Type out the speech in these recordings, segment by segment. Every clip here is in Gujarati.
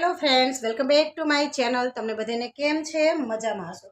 Hello friends welcome back to my channel તમને બધાને કેમ છે? મજામાં હશો?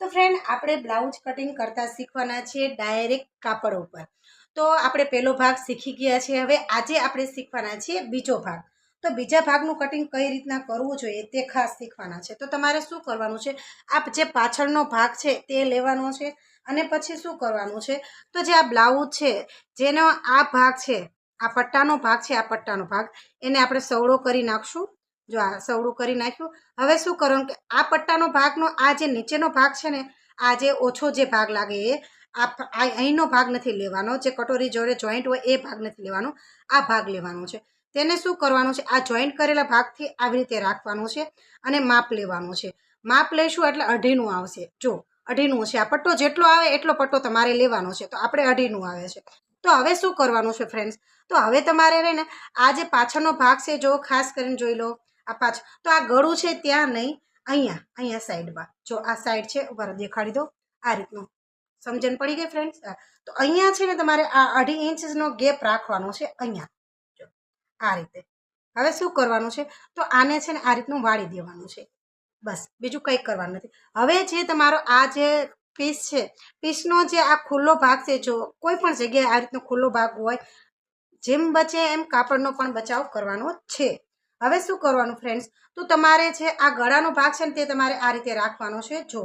તો ફ્રેન્ડ આપણે બ્લાઉઝ કટિંગ કરતા શીખવાના છીએ ડાયરેક્ટ કાપડ ઉપર. તો આપણે પહેલો ભાગ શીખી ગયા છે હવે આજે આપણે શીખવાના છીએ બીજો ભાગ. તો બીજા ભાગનું કટિંગ કઈ રીતના કરવું જોઈએ તે ખાસ શીખવાના છે. તો તમારે શું કરવાનું છે? આ જે પાછળનો ભાગ છે તે લેવાનો છે અને પછી શું કરવાનું છે? તો જે આ બ્લાઉઝ છે, જેનો આ ભાગ છે, આ પટ્ટાનો ભાગ છે, આ પટ્ટાનો ભાગ, એને આપણે સવડો કરી નાખશું. જો આ સવડું કરી નાખ્યું. હવે શું કરવાનું કે આ પટ્ટાનો ભાગનો, આ જે નીચેનો ભાગ છે ને, આ જે ઓછો જે ભાગ લાગે એ, આ અહીંનો ભાગ નથી લેવાનો. જે કટોરી જોડે જોઈન્ટ હોય એ ભાગ નથી લેવાનો. આ ભાગ લેવાનો છે. તેને શું કરવાનું છે? આ જોઈન્ટ કરેલા ભાગથી આવી રીતે રાખવાનું છે અને માપ લેવાનું છે. માપ લઈશું એટલે અઢીનું આવશે. જો, અઢીનું છે આ પટ્ટો જેટલો આવે એટલો પટ્ટો તમારે લેવાનો છે. તો આપણે અઢીનું આવે છે. તો હવે શું કરવાનું છે ફ્રેન્ડ્સ તો હવે તમારે રહે ને, આ જે પાછળનો ભાગ છે, જો ખાસ કરીને જોઈ લો. આ પાછળ તો આ ગળું છે ત્યાં નહીં, અહીંયા અહીંયા સાઈડમાં. જો આ સાઈડ છે, ઉપર દેખાડી દો, આ રીતનું. સમજણ પડી ગઈ ફ્રેન્ડ્સ તો અહીંયા છે ને તમારે આ અઢી ઇંચનો ગેપ રાખવાનો છે, અહીંયા. જો, આ રીતે. હવે શું કરવાનું છે? તો આને છે ને આ રીતનું વાળી દેવાનું છે. બસ, બીજું કંઈ કરવાનું નથી. હવે જે તમારો આ જે પીસ છે પીસનો જે આ ખુલ્લો ભાગ છે, જો કોઈ પણ જગ્યાએ આ રીતનો ખુલ્લો ભાગ હોય, જેમ બચે એમ કાપડનો પણ બચાવ કરવાનો છે. હવે શું કરવાનું ફ્રેન્ડ્સ તો તમારે છે આ ગળાનો ભાગ છે ને તે તમારે આ રીતે રાખવાનો છે. જો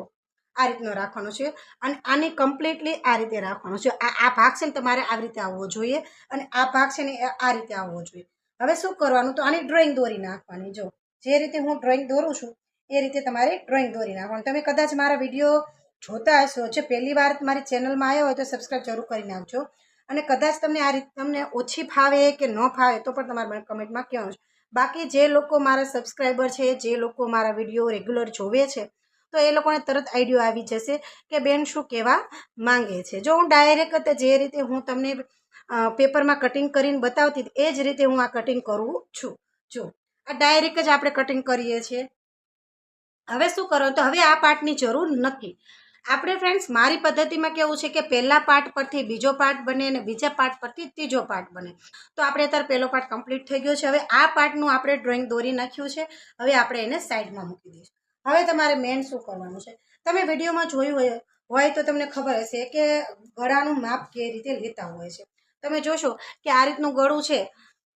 આ રીતનો રાખવાનો છે અને આને કમ્પ્લીટલી આ રીતે રાખવાનો છે. આ આ ભાગ છે ને તમારે આવી રીતે આવવો જોઈએ અને આ ભાગ છે ને આ રીતે આવવો જોઈએ. હવે શું કરવાનું? તો આની ડ્રોઈંગ દોરી નાખવાની. જો જે રીતે હું ડ્રોઈંગ દોરું છું, એ રીતે તમારે ડ્રોઈંગ દોરી નાખવાનું. તમે કદાચ મારા વીડિયો જોતા હશો, જે પહેલી વાર મારી ચેનલમાં આવ્યો હોય તો સબસ્ક્રાઈબ જરૂર કરી નાખજો. અને કદાચ તમને આ રીતે, તમને ઓછી ફાવે કે ન ફાવે તો પણ તમારે મને કમેન્ટમાં કહેવાનું છે. બાકી જે લોકો મારા સબસ્ક્રાઈબર છે, જે લોકો મારા વીડિયો રેગ્યુલર જોવે છે, તો એ લોકોને તરત આઈડિયો આવી જશે કે બેન શું કહેવા માંગે છે. જો હું ડાયરેક્ટ જે રીતે હું તમને પેપરમાં કટિંગ કરીને બતાવતી એ જ રીતે હું આ કટિંગ કરું છું. જો, આ ડાયરેક્ટ જ આપણે કટિંગ કરીએ છીએ. હવે શું કરો? તો હવે આ પાર્ટની જરૂર નથી. આપણે ફ્રેન્ડ્સ મારી પદ્ધતિમાં કેવું છે કે પહેલા પાર્ટ પરથી બીજો પાર્ટ બને અને બીજા પાર્ટ પરથી ત્રીજો પાર્ટ બને. તો આપણે અત્યારે પહેલો પાર્ટ કમ્પ્લીટ થઈ ગયો છે. હવે આ પાર્ટનું આપણે ડ્રોઈંગ દોરી નાખ્યું છે. હવે આપણે એને સાઈડમાં મૂકી દઈશું. હવે તમારે મેન શું કરવાનું છે? તમે વિડીયોમાં જોયું હોય હોય તો તમને ખબર હશે કે ગળાનું માપ કે રીતે લેતા હોય છે. તમે જોશો કે આ રીતનું ગળું છે.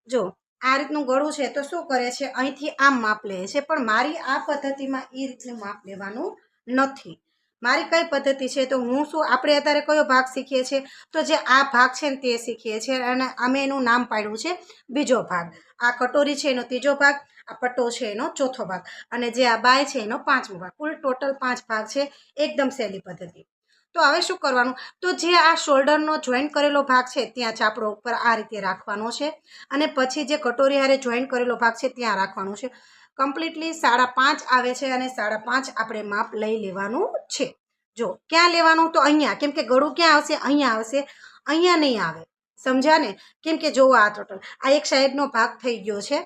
જો, આ રીતનું ગળું છે તો શું કરે છે? અહીંથી આમ માપ લે છે. પણ મારી આ પદ્ધતિમાં એ રીતનું માપ લેવાનું નથી. મારી કઈ પદ્ધતિ છે? તો હું શું, આપણે અત્યારે કયો ભાગ શીખીએ છીએ? તો જે આ ભાગ છે ને તે શીખીએ છીએ અને અમે એનું નામ પાડ્યું છે બીજો ભાગ. આ કટોરી છે એનો ત્રીજો ભાગ, આ પટ્ટો છે એનો ચોથો ભાગ અને જે આ બાય છે એનો પાંચમો ભાગ. કુલ ટોટલ પાંચ ભાગ છે, એકદમ સહેલી પદ્ધતિ. તો હવે શું કરવાનું? તો જે આ શોલ્ડરનો જોઈન્ટ કરેલો ભાગ છે, ત્યાં ચાપડો ઉપર આ રીતે રાખવાનો છે અને પછી જે કટોરી હારે જોઈન્ટ કરેલો ભાગ છે, ત્યાં રાખવાનો છે. કમ્પ્લીટલી સાડા પાંચ આવે છે અને સાડા પાંચ આપણે માપ લઈ લેવાનું છે. જો, ક્યાં લેવાનું? તો અહીંયા. કેમ કે ગળું ક્યાં આવશે? અહીંયા આવશે. અહીંયા નહીં આવે. સમજાને કેમ કે જોવો આ ટોટલ આ એક સાઈડનો ભાગ થઈ ગયો છે.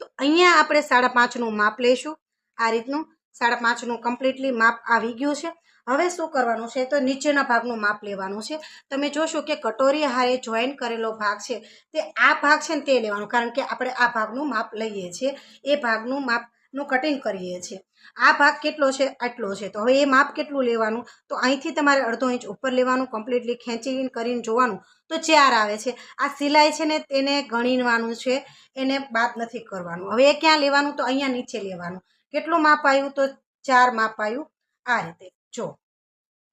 તો અહીંયા આપણે સાડા પાંચનું માપ લઈશું. આ રીતનું સાડા પાંચનું કમ્પ્લીટલી માપ આવી ગયું છે. હવે શું કરવાનું છે? તો નીચેના ભાગનું માપ લેવાનું છે. તમે જોશો કે કટોરી હારે જોઈન કરેલો ભાગ છે. તે આ ભાગ છે ને તે લેવાનું. કારણ કે આપણે આ ભાગનું માપ લઈએ છીએ. એ ભાગનું માપનું કટિંગ કરીએ છીએ. આ ભાગ કેટલો છે? આટલો છે. તો હવે એ માપ કેટલું લેવાનું? તો અહીંથી તમારે અડધો ઇંચ ઉપર લેવાનું કમ્પ્લીટલી ખેંચી કરીને જોવાનું. તો ચાર આવે છે. આ સિલાઈ છે ને તેને ગણીવાનું છે. એને બાદ નથી કરવાનું. હવે એ ક્યાં લેવાનું? તો અહીંયા નીચે લેવાનું. કેટલું માપ આવ્યું? તો ચાર માપ આવ્યું. આ રીતે. જો,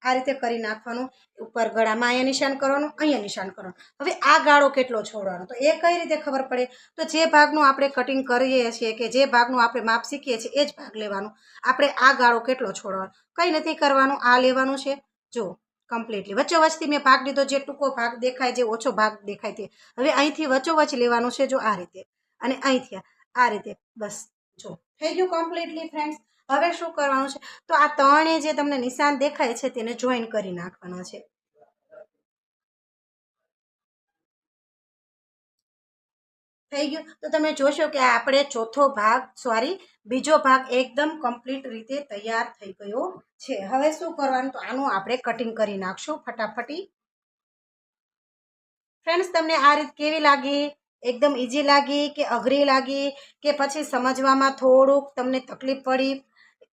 આ રીતે કરી નાખવાનું, ઉપર ગળામાં અહીંયા નિશાન કરવાનું, અહીંયા નિશાન કરવાનું. હવે આ ગાળો કેટલો છોડવાનો? તો એ કઈ રીતે ખબર પડે? તો જે ભાગનું આપણે કટિંગ કરીએ છીએ કે જે ભાગનું આપણે માપ શીખીએ છીએ, એ જ ભાગ લેવાનું. આપણે આ ગાળો કેટલો છોડવાનો? કંઈ નથી કરવાનું, આ લેવાનું છે. જો કમ્પ્લીટલી વચ્ચોવચથી મેં ભાગ લીધો, જે ટૂંકો ભાગ દેખાય, જે ઓછો ભાગ દેખાય તે. હવે અહીંથી વચ્ચોવચ લેવાનું છે, જો આ રીતે. અને અહીંથી આ રીતે. બસ. જો, થઈ ગયું કમ્પ્લીટલી ફ્રેન્ડ્સ હવે શું કરવાનું છે? તો આ ત્રણે જે તમને નિશાન દેખાય છે તેને જોઈન કરી નાખવાના છે. થઈ ગયું? તો તમે જોશો કે આપણે ચોથો ભાગ સોરી બીજો ભાગ એકદમ કમ્પ્લીટ રીતે તૈયાર થઈ ગયો છે. હવે શું કરવાનું? તો આનું આપણે કટિંગ કરી નાખશું ફટાફટી. ફ્રેન્ડ્સ તમને આ રીત કેવી લાગી? એકદમ ઇઝી લાગી કે અઘરી લાગી કે પછી સમજવામાં થોડુંક તમને તકલીફ પડી.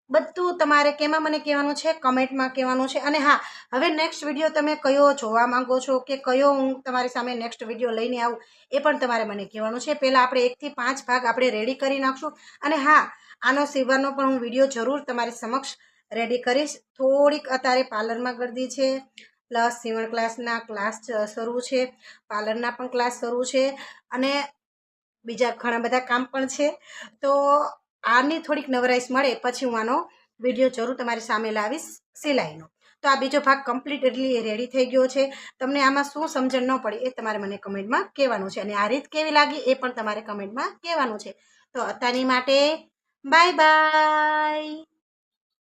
બધું તમારે કેમાં મને કહેવાનું છે? કમેન્ટમાં કહેવાનું છે. અને હા, હવે નેક્સ્ટ વીડિયો તમે કયો જોવા માંગો છો કે કયો હું તમારી સામે નેક્સ્ટ વીડિયો લઈને આવું, એ પણ તમારે મને કહેવાનું છે. પહેલાં આપણે એકથી પાંચ ભાગ આપણે રેડી કરી નાખશું. અને હા, આનો સીવવાનો પણ હું વીડિયો જરૂર તમારી સમક્ષ રેડી કરીશ. થોડીક અત્યારે પાર્લરમાં ગરદી છે. પ્લસ સીવણ ક્લાસના ક્લાસ શરૂ છે. પાર્લરના પણ ક્લાસ શરૂ છે. અને બીજા ઘણા બધા કામ પણ છે. તો આની થોડીક નવરાઈશ મળે, પછી હું આનો વીડિયો જરૂર તમારી સામે લાવીશ સિલાઈનો. તો આ બીજો ભાગ કમ્પ્લીટ એટલી રેડી થઈ ગયો છે. તમને આમાં શું સમજણ ન પડી એ તમારે મને કમેન્ટમાં કહેવાનું છે. અને આ રીત કેવી લાગી એ પણ તમારે કમેન્ટમાં કહેવાનું છે. તો અત્યારની માટે બાય બાય